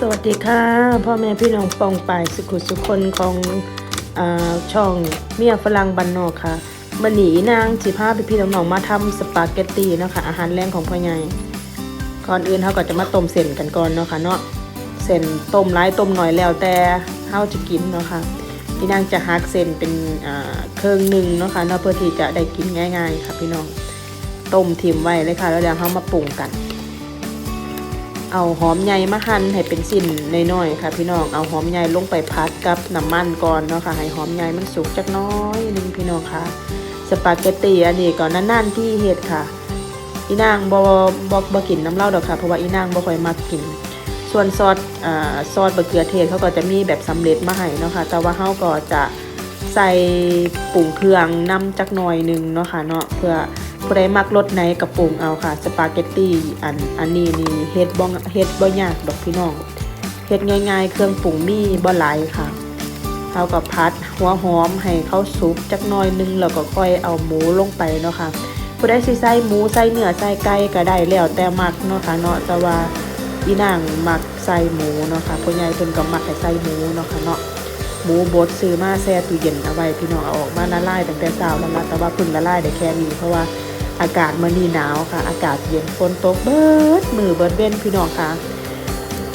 สวัสดีค่ะ พ่อแม่พี่น้องปองปายสุขุสุคนของอช่องเมียฝรั่งบันนอกค่ะมันหนีนางสิพาพี่พี่น้องๆมาทำสปาเกตตีเนาะค่ะอาหารแรงของพ่อใหญ่ก่อนอื่นเขาก็จะมาต้มเส้นกันก่อนเนาะค่ะเนาะเส้นต้มร้ายต้มหน่อยแล้วแต่เฮาจะกินเนาะค่ะพี่นางจะหักเส้นเป็นเครื่องหนึ่งเนาะค่ะเนาะเพื่อที่จะได้กินง่าย ๆ ค่ะพี่น้องต้มทิมไว้เลยค่ะ แล้วเดี๋ยวเขามาปรุงกัน เอาหอมใหญ่มาหั่นให้เป็นสิ้นน้อยๆค่ะ พี่น้องเอาหอมใหญ่ลงไปพัดกับน้ำมันก่อนเนาะค่ะให้หอมใหญ่มันสุกจักน้อยหนึงพี่น้องค่ะสปาเกตตีอันนี้ก็นานๆที่เฮ็ดค่ะ อีนางบ่บ่บ่กินน้ำเล้าดอกค่ะเพราะว่าอีนางบ่ค่อยมักกิน ส่วนซอสอ่าซอสบะเขือเทศเขาก็จะมีแบบสำเร็จมาให้เนาะค่ะแต่ว่าเฮาก็จะใส่ปรุงเครื่องนํจักหน่อยหนึงเนาะค่ะเนาะเพื่อ ผู้ใดมักรสไหนก็ปรุงเอาค่ะ สปาเกตตี้อันอันนี้นี่เฮ็ดบ่เฮ็ดบ่ยากดอกพี่น้องเฮ็ดง่ายๆ เครื่องปรุงมีบ่หลายค่ะเฮาก็พัดหัวหอมให้เข้าสุกจักหน่อยหนึงแล้วก็ค่อยเอาหมูลงไปเนาะค่ะผู้ใดสิใส่หมูใส่เนื้อใส่ไก่ก็ได้แล้วแต่มักเนาะค่ะเนาะแต่ว่าอีนางมักใส่หมูเนาะค่ะผู้ใหญ่เพิ่นก็มักให้ใส่หมูเนาะค่ะเนาะหมูบดซื้อมาแช่ตู้เย็นเอาไว้พี่น้องเอาออกมาละลายตั้งแต่เช้าแล้วล่ะแต่ว่าเพิ่งละลายได้แค่นี้เพราะว่า อากาศมื้อนี้หนาวค่ะ อากาศเย็นฝนตกเบิดมือเบิดเว้นพี่น้องค่ะ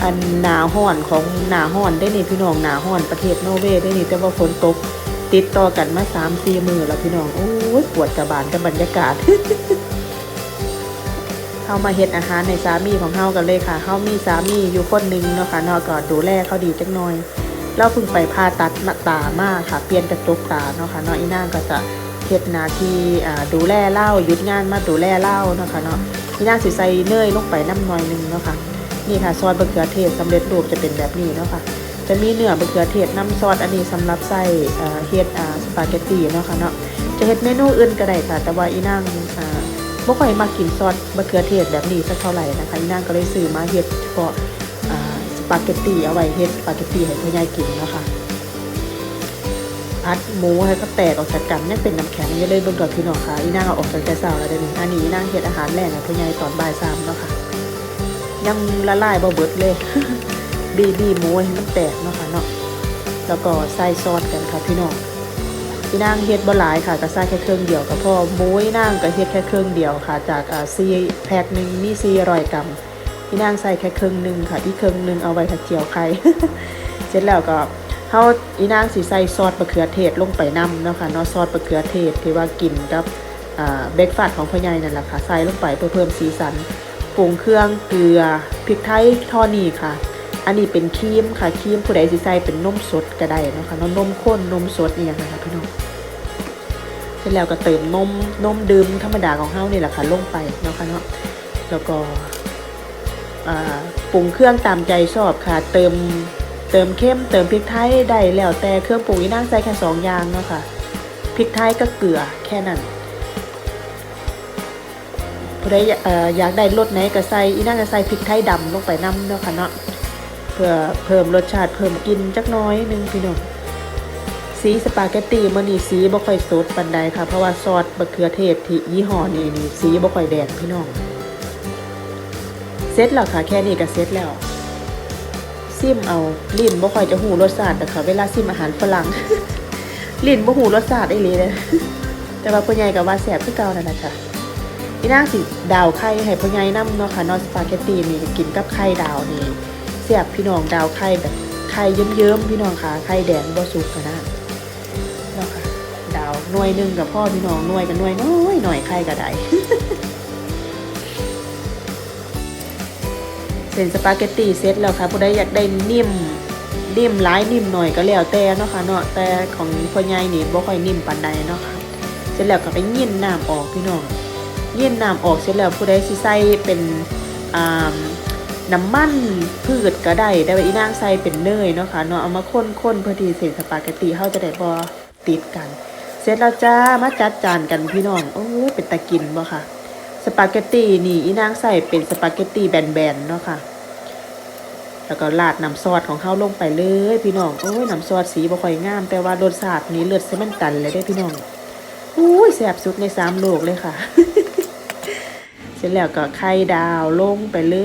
อันหนาห้อนของหนาห้อนได้นี่พี่น้องหนาห้อนประเทศโนเวย์ได้นี่แต่ว่าฝนตกติดต่อกันมาสามสี่มือแล้วพี่น้องโอ้ยปวดกระบาลกับบรรยากาศเข้ามาเฮ็ดอาหารในสามีของเฮากันเลยค่ะเฮามีสามีอยู่คนหนึงเนาะค่ะนาะก็ดูแลเขาดีจักหน่อยเราเพิ่งไปผ่าตัดตามาค่ะ เปลี่ยนกระจกตาเนาะค่ะนาะอีนางก็จะ เฮ็ดนาที่ดูแลเล่าหยุดงานมาดูแลเล่านะคะเนาะอีนางสิใส่เนยลงไปน้ำหน่อยหนึงเนาะค่ะนี่ค่ะซอสมะเขือเทศสำเร็จรูปจะเป็นแบบนี้เนาะค่ะจะมีเนื้อมะเขือเทศน้ำซอสอันนี้สำหรับใส่เฮ็ดสปาเกตตีเนาะค่ะเนาะจะเฮ็ดเมนูอื่นก็ได้ค่ะ แต่ว่าอีนางอ่าบ่ค่อยมากินซอสมะเขือเทศแบบนี้สักเท่าไหร่นะคะอีนางก็เลยซื้อมาเฮ็ดเฉพาะสปาเกตตีเอาไว้เฮ็ดสปาเกตตีให้พ่อใหญ่กินเนาะค่ะ พัดหมูให้ก็แตกออกจากกันยังเป็นน้ำแข็งอยู่เลยเบิ่งก่อนพี่น้องค่ะอีนางเอาออกจากแต่เช้าแล้วเด้อนี่อันนี้อีนางเฮ็ดอาหารแรงให้พ่อใหญ่ตอนบ่าย3เนาะค่ะ ยังละลายบ่เบิดเลย บีบีหมูให้มันแตกเนาะค่ะเนาะแล้วก็ใส่ซอสกันค่ะพี่น้องพี่นางเฮ็ดบ่หลายค่ะก็ใส่แค่เครื่องเดียวก็พอหมูอีนางก็เฮ็ดแค่เครื่องเดียวค่ะ จากอ่าซีแพ็คหนึ่งมี400กรัมพี่นางใส่แค่เครึ่องหนึ่งค่ะที่ครึ่องหนึ่งเอาไว้ถ้าเจียวไข่เสร็จแล้วก็ เฮาอีนางสิใส่ซอสมะเขือเทศลงไปนํเนาะค่ะเนาะซอสมะเขือเทศที่ว่ากินกับอ่าเบรกฟาสต์ของพ่อใหญ่นั่นแหละค่ะใส่ลงไปเพื่อเพิ่มสีสันปรุงเครื่องเกลือพริกไทยทอนี่ค่ะ อันนี้เป็นครีมค่ะครีมผู้ใดสิใส่เป็นนมสดก็ได้เนาะค่ะเนาะนมข้นนมสดนี่อย่างไรค่ะพี่น้องเสร็จแล้วก็เติมนมนมดื่มธรรมดาของเฮานี่แหละค่ะลงไปเนาะค่ะเนาะแล้วก็ปรุงเครื่องตามใจชอบค่ะ เติม เติมเข้มเติมพริกไทยได้แล้วแต่เครื่องปรุงอีนางใส่แค่สองอย่างเนาะค่ะพริกไทยก็เกลือแค่นั้นผู้ใดเอ่ออยากได้รสไหนก็ใส่อีนั่นก็ใส่พริกไทยดำลงไปน้ำเนาะค่ะเนาะเพื่อเพิ่มรสชาติเพิ่มกินจักน้อยหนึงพี่น้องสีสปาเกตตีมันนี่สีบ่ค่อยสดปานใดค่ะ เพราะว่าซอสมะเขือเทศที่ยี่ห้อนี้นี่สีบ่ค่อยแดงพี่น้องเสร็จแล้วค่ะแค่นี้ก็เสร็จแล้ว ซิมเอาลิ้นบ่ค่อยจะหูรสชาติแต่ค่ะเวลาซิมอาหารฝรั่งลิ้นบ่หูรสชาติได้เลยเลยแต่ว่าพ่อใหญ่ก็ว่าแซ่บคือเก่านั่นแหละค่ะอีนางสิดาวไข่ให้พ่อใหญ่น้ำเนาะค่ะนอสปาเกตตีนี่กินกับไข่ดาวนี่เสียบพี่น้องดาวไข่แบบไข่เยิ้มๆพี่น้องค่ะไข่แดงบ่สุกกันนะเนาะค่ะดาวหน่วยหนึงกับพ่อพี่น้องหน่วยกันหน่วยน้อยหน่อยไข่ก็ได้ เส้นสปาเกตตีเสร็จแล้วค่ะผู้ใดอยากได้นิ่มนิ่มหลายนิ่มหน่อยก็แล้วแต่เนาะค่ะเนาะแต่ของพ่อใหญ่นี่บ่ค่อยนิ่มปานใดเนาะค่ะเสร็จแล้วก็ไปยินน้ำออกพี่น้องเย็นน้ำออกเสร็จแล้วผู้ใดสิใส่เป็นอ่าน้ำมันพืชก็ได้แต่ว่าอีนางใส่เป็นเนยเนาะค่ะเนาะเอามาข้นๆเพื่อที่เส้นสปาเกตตีเฮาจะได้บ่ติดกัน เสร็จแล้วจ้ามาจัดจานกันพี่น้องโอ้ยเป็นตะกินบ่ค่ะ สปาเกตตีนี่อีนางใส่เป็นสปาเกตตีแบนๆเนาะค่ะ แล้วก็ราดน้ำซอสของเขาลงไปเลย พี่น้องโอ้ยน้ำซอสสีบ่ค่อยงาม แต่ว่ารสชาตินี้เลือดเซมันตันเลยได้พี่น้องอุ้ยแซ่บสุดในสามโลกเลยค่ะ เสร็จแล้วก็ไข่ดาวลงไปเล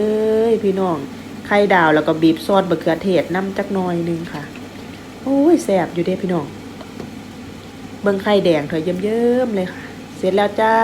ย พี่น้องไข่ดาวแล้วก็บีบซอสมะเขือเทศน้ำจักน่อยหนึงค่ะโอ้ยแซ่บอยู่เด้พี่น้อง เบิ่งไข่แดงเถอะเยิ้มๆเลยค่ะ เสร็จแล้วจ้า